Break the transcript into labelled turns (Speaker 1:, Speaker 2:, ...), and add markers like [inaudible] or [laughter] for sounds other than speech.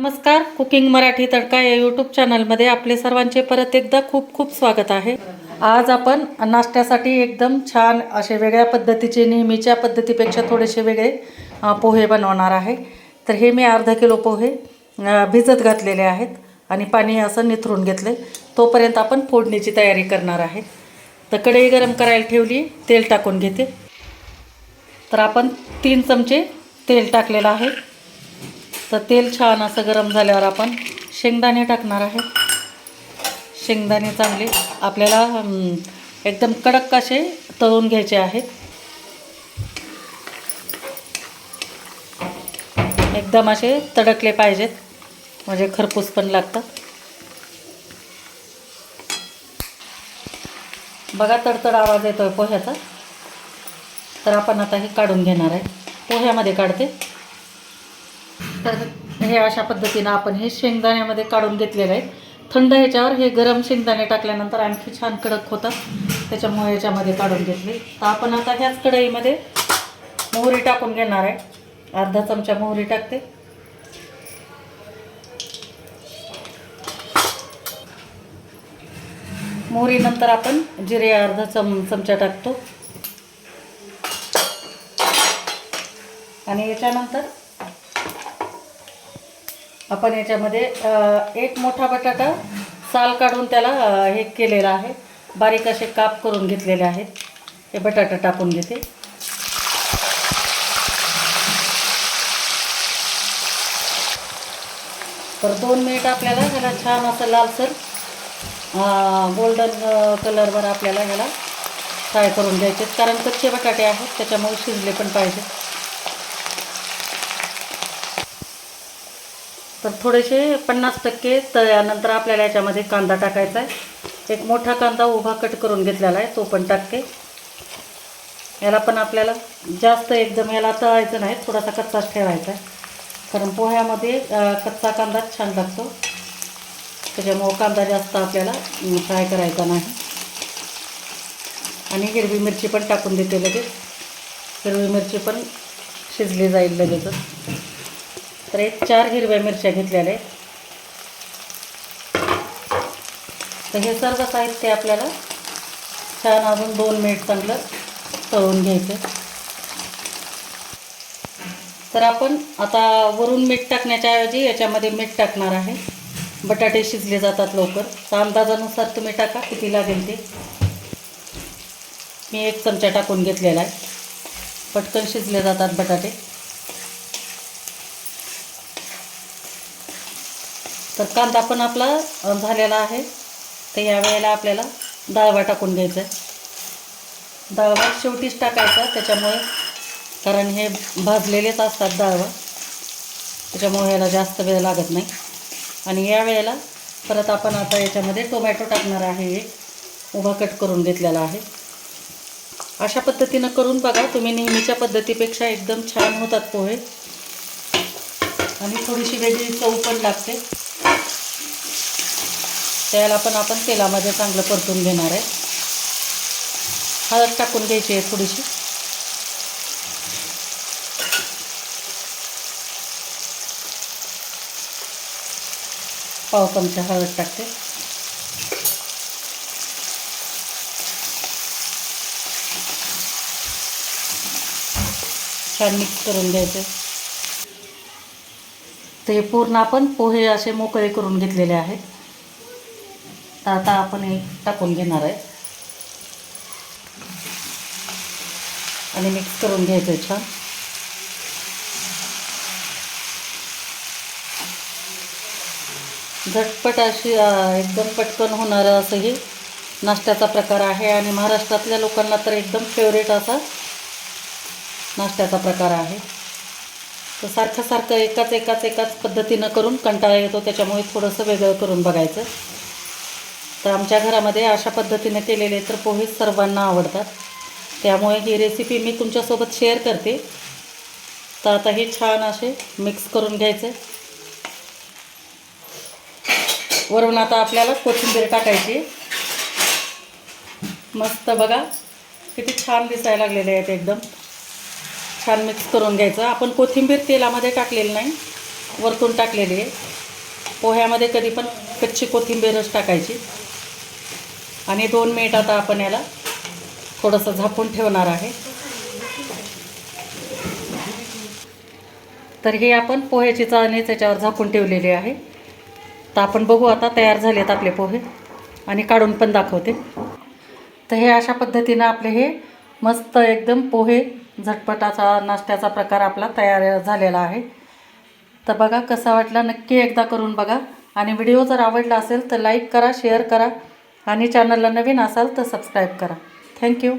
Speaker 1: नमस्कार कुकिंग मराठी तडका या यूट्यूब चॅनलमध्ये आपले सर्वांचे परत एकदा खूप खूप स्वागत आहे. आज आपण नाश्त्यासाठी एकदम छान असे वेगळ्या पद्धतीचे नेहमीच्या पद्धतीपेक्षा थोडेसे वेगळे पोहे बनवणार आहे. तर हे मी अर्धा किलो पोहे भिजत घातलेले आहेत आणि पाणी असं निथरून घेतले तोपर्यंत आपण फोडणीची तयारी करणार आहे. तर कढई गरम करायला ठेवली तेल टाकून घेते. तर आपण तीन चमचे तेल टाकलेलं आहे. तर तेल छान असं गरम झाल्यावर आपण शेंगदाणे टाकणार आहे. शेंगदाणे चांगले आपल्याला एकदम कडक असे तळून घ्यायचे आहेत. एकदम असे तडकले पाहिजेत. म्हणजे खरपूस पण लागतं. बघा तडतड आवाज येतोय पोह्याचा. तर आपण आता हे काढून घेणार आहे. पोह्यामध्ये काढते. तर [laughs] हे अशा पद्धतीनं आपण हे शेंगदाण्यामध्ये काढून घेतलेलं आहे. थंड ह्याच्यावर हे गरम शेंगदाणे टाकल्यानंतर आणखी छान कडक होतात त्याच्यामुळे याच्यामध्ये काढून घेतले. तर आपण आता ह्याच कढईमध्ये मोहरी टाकून घेणार आहे. अर्धा चमचा मोहरी टाकते. मोहरीनंतर आपण जिरे अर्धा चम चमचा टाकतो. आणि याच्यानंतर आपण याच्यामध्ये एक मोठा बटाटा साल काढून त्याला हे केलेलं आहे. बारीक असे काप करून घेतलेले आहेत. हे बटाटा टाकून घेते. तर दोन मिनिट आपल्याला ह्याला छान असं लालसर गोल्डन कलरवर आपल्याला ह्याला फ्राय करून घ्यायचे कारण कच्चे बटाटे आहेत त्याच्यामुळे शिजले पण पाहिजे तर थोडेसे पन्नास टक्के तळल्यानंतर आपल्याला याच्यामध्ये कांदा टाकायचा आहे. एक मोठा कांदा उभा कट करून घेतलेला आहे तो पण टाकते. याला पण आपल्याला जास्त एकदम याला तळायचं नाही थोडासा कच्चाच ठेवायचा आहे. कारण पोह्यामध्ये कच्चा कांदाच छान लागतो. त्याच्यामुळं कांदा जास्त आपल्याला फ्राय करायचा नाही. आणि हिरवी मिरची पण टाकून देते लगेच. हिरवी मिरची पण शिजली जाईल लगेचच. तर एक चार हिरव्या मिरच्या घेतलेल्या आहेत. तर हे सर्व साहित्य आपल्याला छान अजून दोन मिनिट चांगलं तळून घ्यायचं. तर आपण आता वरून मीठ टाकण्याच्या ऐवजी याच्यामध्ये मीठ टाकणार आहे. बटाटे शिजले जातात लवकर. तर अंदाजानुसार तुम्ही टाका किती लागेल ते. मी एक चमचा टाकून घेतलेला आहे. पटकन शिजले जातात बटाटे. तर कांदा पण आपला झालेला आहे. तर या वेळेला आपल्याला डाळवा टाकून घ्यायचा. आहे डाळवा शेवटीच टाकायचा त्याच्यामुळे कारण हे भाजलेलेच असतात डाळवा. त्याच्यामुळे ह्याला जास्त वेळ लागत नाही. आणि या वेळेला परत आपण आता याच्यामध्ये टोमॅटो टाकणार आहे एक. उभा कट करून घेतलेला आहे. अशा पद्धतीनं करून बघा तुम्ही नेहमीच्या पद्धतीपेक्षा एकदम छान होतात पोहे. आणि थोडीशी वेगळी चव पण लागते. त्याला पण आपण तेलामध्ये चांगलं परतून घेणार आहे. हळद टाकून घ्यायची आहे थोडीशी. पाव चमचा हळद टाकते. छान मिक्स करून घ्यायचं. ते पूर्ण आपण पोहे असे मोकळे करून घेतलेले आहेत. तर आता आपण हे टाकून घेणार आहे. आणि मिक्स करून घ्यायचं आहे छान. झटपट अशी एकदम पटकन होणारं असं हे नाश्त्याचा प्रकार आहे आणि महाराष्ट्रातल्या लोकांना तर एकदम फेवरेट असा नाश्त्याचा प्रकार आहे. तर सारखं सारखं एकाच एकाच एकाच पद्धतीनं करून कंटाळा येतो त्याच्यामुळे थोडंसं वेगळं करून बघायचं. तर आमच्या घरामध्ये अशा पद्धतीने केलेले तर पोहे सर्वांना आवडतात. त्यामुळे ही रेसिपी मी तुमच्यासोबत शेअर करते. तर आता हे छान असे मिक्स करून घ्यायचे. वरून आता आपल्याला कोथिंबीर टाकायची. मस्त बघा किती छान दिसायला लागलेले आहेत एकदम. छान मिक्स करून घ्यायचं. आपण कोथिंबीर तेलामध्ये टाकलेली नाही वरतून टाकलेली आहे. पोह्यामध्ये कधी पण कच्ची कोथिंबीरच टाकायची. आणि दोन मिनिट आता आपण याला थोडंसं झाकून ठेवणार आहे. तर हे आपण पोह्याची चाळणी त्याच्यावर झाकून ठेवलेली आहे. तर आपण बघू आता तयार झालेत आपले पोहे आणि काढून पण दाखवते. तर हे अशा पद्धतीनं आपले हे मस्त एकदम पोहे झटपटाचा नाश्त्याचा प्रकार आपला तयार झालेला आहे. तर बघा कसा वाटला नक्की एकदा करून बघा. आणि व्हिडिओ जर आवडला असेल तर लाईक करा शेअर करा. आणि चॅनलला नवीन असाल तर सबस्क्राईब करा. थँक्यू